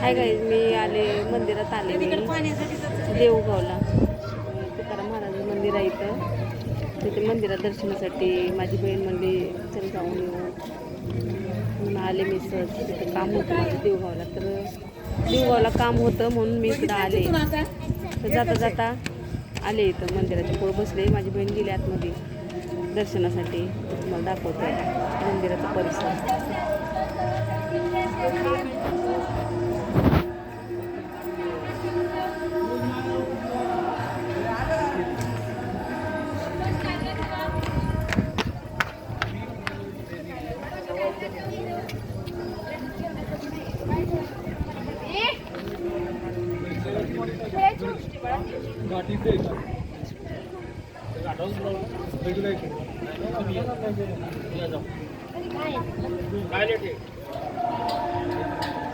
हाय गाई मी आले मंदिरात आले मी. देऊगावला तुकाराम महाराज मंदिर आहे इथं. तिथे मंदिरात दर्शनासाठी माझी बहीण म्हणली चल जाऊन येऊ. आले मी सहज. तिथं काम होतं माझं देऊगावला तर देऊगावला काम होतं म्हणून मी इकडं आले. तर जाता जाता आले इथं. मंदिराच्या पुढं बसले. माझी बहीण गेली आतमध्ये दर्शनासाठी. तुम्हाला दाखवतो. मंदिराचा परिसर.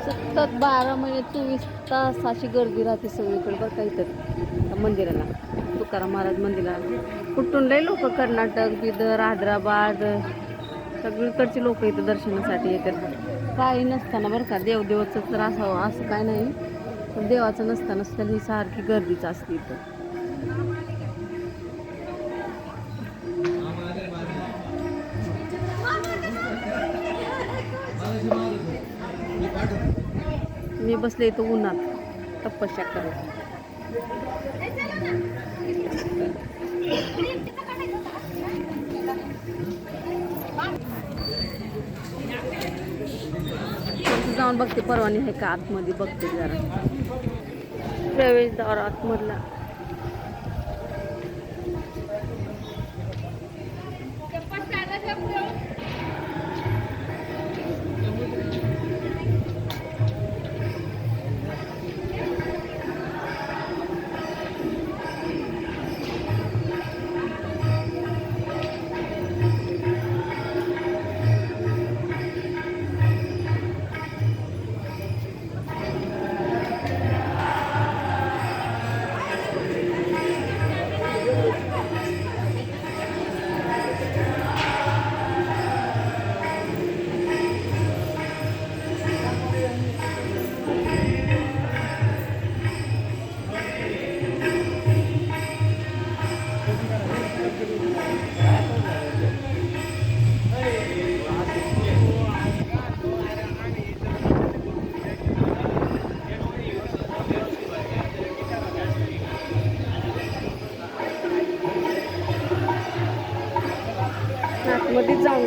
सतत बारा महिने चोवीस तास अशी गर्दी राहते सगळीकडे बरं काही तर त्या मंदिराला. तुकाराम महाराज मंदिराला. कुठून लय लोक कर्नाटक बिदर हैदराबाद सगळीकडची लोक इथं दर्शनासाठी येतात. काही नसताना बरं का देवदेवाचं तर असावं असं काय नाही. पण देवाचं नसताना सुद्धा ही सारखी गर्दीच असते इथं. मी बसले इथं उन्हात तपस्या करत जाऊन बघते परवानी आहे का आतमध्ये बघते जरा. प्रवेशद्वार आतमधला.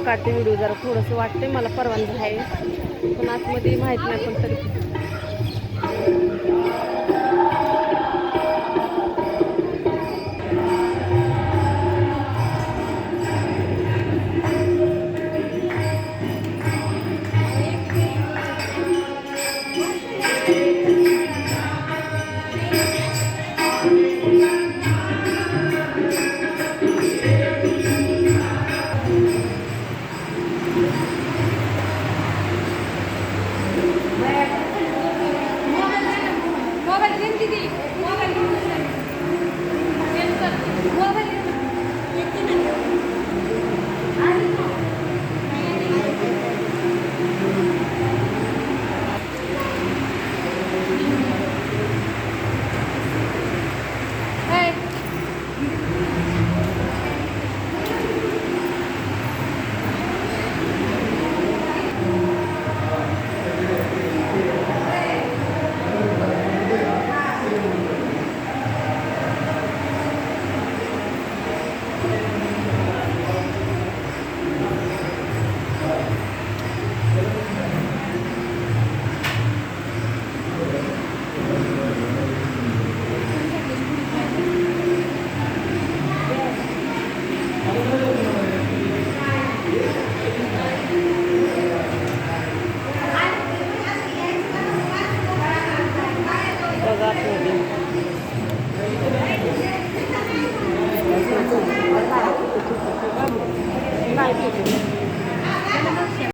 काढते व्हिडिओ जरा थोडंसं वाटते मला परवानगी आहे. पण आतमध्ये माहीत नाही पण तरी gente que